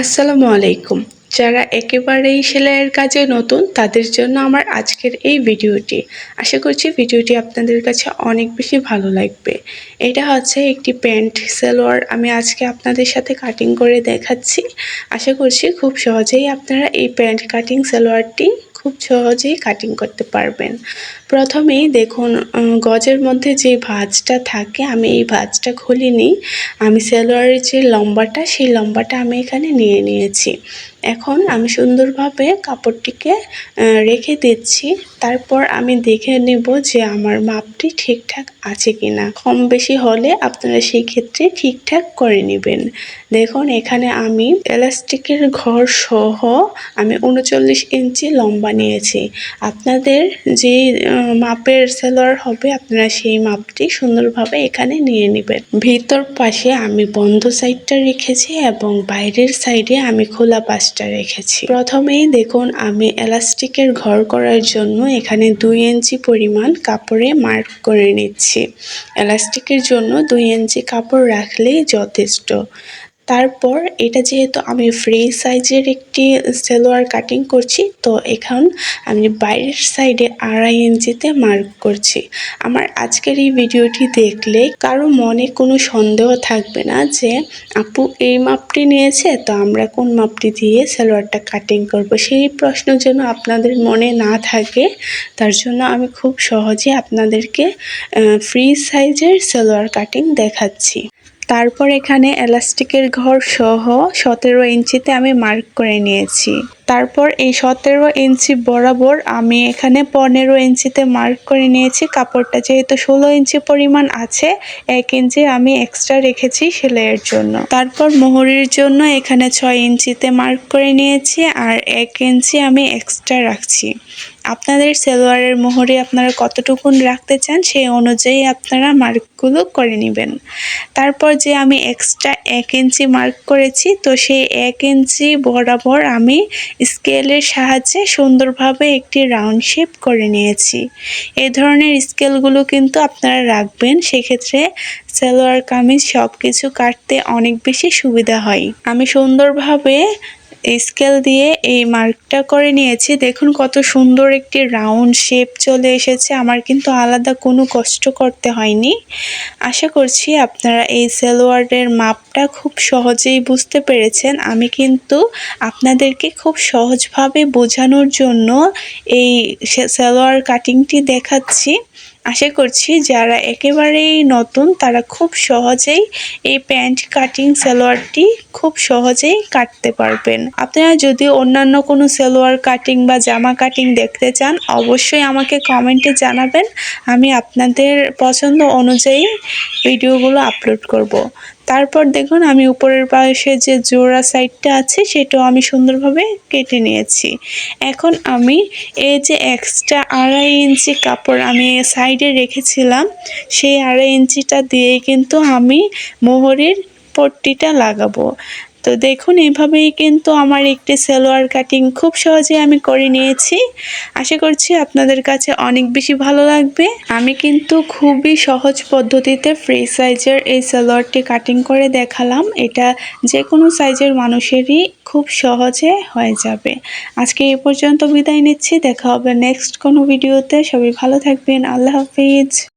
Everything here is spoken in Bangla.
আসসালামু আলাইকুম। যারা একেবারেই সেলাইয়ের কাজে নতুন, তাদের জন্য আমার আজকের এই ভিডিওটি। আশা করছি ভিডিওটি আপনাদের কাছে অনেক বেশি ভালো লাগবে। এটা হচ্ছে একটি প্যান্ট সালোয়ার আমি আজকে আপনাদের সাথে কাটিং করে দেখাচ্ছি। আশা করছি খুব সহজেই আপনারা এই প্যান্ট কাটিং সালোয়ারটি খুব সহজেই কাটিং করতে পারবেন। প্রথমেই দেখুন গজের মধ্যে যে ভাঁজটা থাকে, আমি এই ভাঁজটা খুলিনি। আমি সালোয়ারের যে লম্বাটা, সেই লম্বাটা আমি এখানে নিয়ে নিয়েছি। এখন আমি সুন্দরভাবে কাপড়টিকে রেখে দিচ্ছি। তারপর আমি দেখে নেব যে আমার মাপটি ঠিকঠাক আছে কিনা। কম বেশি হলে আপনারা সেই ক্ষেত্রে ঠিকঠাক করে নেবেন। দেখুন, এখানে আমি এলাস্টিকের ঘর সহ আমি উনচল্লিশ ইঞ্চি লম্বা নিয়েছি। আপনাদের যে মাপের সেলোয়ার হবে, আপনারা সেই মাপটি সুন্দরভাবে এখানে নিয়ে নেবেন। ভিতর পাশে আমি বন্ধ সাইডটা রেখেছি এবং বাইরের সাইডে আমি খোলা পাশটা রেখেছি। প্রথমেই দেখুন, আমি এলাস্টিকের ঘর করার জন্য এখানে দুই ইঞ্চি পরিমাণ কাপড়ে মার্ক করে নিচ্ছি। এলাস্টিকের জন্য দুই ইঞ্চি কাপড় রাখলেই যথেষ্ট। তারপর এটা যেহেতু আমি ফ্রি সাইজের একটি সেলোয়ার কাটিং করছি, তো এখন আমি বাইরের সাইডে আড়াই ইঞ্চিতে মার্ক করছি। আমার আজকের এই ভিডিওটি দেখলে কারও মনে কোনো সন্দেহ থাকবে না যে আপু এই মাপটি নিয়েছে, তো আমরা কোন মাপটি দিয়ে সালোয়ারটা কাটিং করব? সেই প্রশ্ন যেন আপনাদের মনে না থাকে, তার জন্য আমি খুব সহজে আপনাদেরকে ফ্রি সাইজের সালোয়ার কাটিং দেখাচ্ছি। তারপর এখানে এলাস্টিকের ঘর সহ সতেরো ইঞ্চিতে আমি মার্ক করে নিয়েছি। তারপর এই সতেরো ইঞ্চি বরাবর আমি এখানে পনেরো ইঞ্চিতে মার্ক করে নিয়েছি। কাপড়টা যেহেতু ষোলো ইঞ্চি পরিমাণ আছে, এক ইঞ্চি আমি এক্সট্রা রেখেছি সেলাইয়ের জন্য। তারপর মোহরির জন্য এখানে ছয় ইঞ্চিতে মার্ক করে নিয়েছি আর এক ইঞ্চি আমি এক্সট্রা রাখছি। আপনাদের সেলোয়ারের মোহরে আপনারা কতটুকুন রাখতে চান সেই অনুযায়ী আপনারা মার্কগুলো করে নেবেন। তারপর যে আমি এক্সট্রা এক ইঞ্চি মার্ক করেছি, তো সেই এক ইঞ্চি বরাবর আমি স্কেলের সাহায্যে সুন্দরভাবে একটি রাউন্ড শেপ করে নিয়েছি। এ ধরনের স্কেলগুলো কিন্তু আপনারা রাখবেন, সেক্ষেত্রে সালোয়ার, কামিজ সব কিছু কাটতে অনেক বেশি সুবিধা হয়। আমি সুন্দরভাবে স্কেল দিয়ে এই মার্কটা করে নিয়েছি। দেখুন কত সুন্দর একটি রাউন্ড শেপ চলে এসেছে। আমার কিন্তু আলাদা কোনো কষ্ট করতে হয়নি। আশা করছি আপনারা এই সালোয়ারের মাপটা খুব সহজেই বুঝতে পেরেছেন। আমি কিন্তু আপনাদেরকে খুব সহজভাবে বোঝানোর জন্য এই সালোয়ার কাটিংটি দেখাচ্ছি। আশা করছি যারা একেবারেই নতুন, তারা খুব সহজেই এই প্যান্ট কাটিং সালোয়ারটি খুব সহজেই কাটতে পারবেন আপনারা যদি অন্যান্য কোনো সালোয়ার কাটিং বা জামা কাটিং দেখতে চান, অবশ্যই আমাকে কমেন্টে জানাবেন আমি আপনাদের পছন্দ অনুযায়ী ভিডিওগুলো আপলোড করব। তারপর দেখুন আমি উপরের পাশে যে জোড়া সাইডটা আছে সেটাও আমি সুন্দরভাবে কেটে নিয়েছি। এখন আমি এই যে এক্সট্রা আড়াই ইঞ্চি কাপড় আমি সাইডে রেখেছিলাম, সেই আড়াই ইঞ্চিটা দিয়ে কিন্তু আমি মোহরের পট্টিটা লাগাবো। তো দেখুন, এভাবেই কিন্তু আমার একটি সালোয়ার কাটিং খুব সহজে আমি করে নিয়েছি। আশা করছি আপনাদের কাছে অনেক বেশি ভালো লাগবে। আমি কিন্তু খুবই সহজ পদ্ধতিতে ফ্রি সাইজের এই সালোয়ারটি কাটিং করে দেখালাম। এটা যে কোনো সাইজের মানুষেরই খুব সহজে হয়ে যাবে। আজকে এ পর্যন্ত বিদায় নিচ্ছি। দেখা হবে নেক্সট কোনো ভিডিওতে সবাই ভালো থাকবেন। আল্লাহ হাফিজ।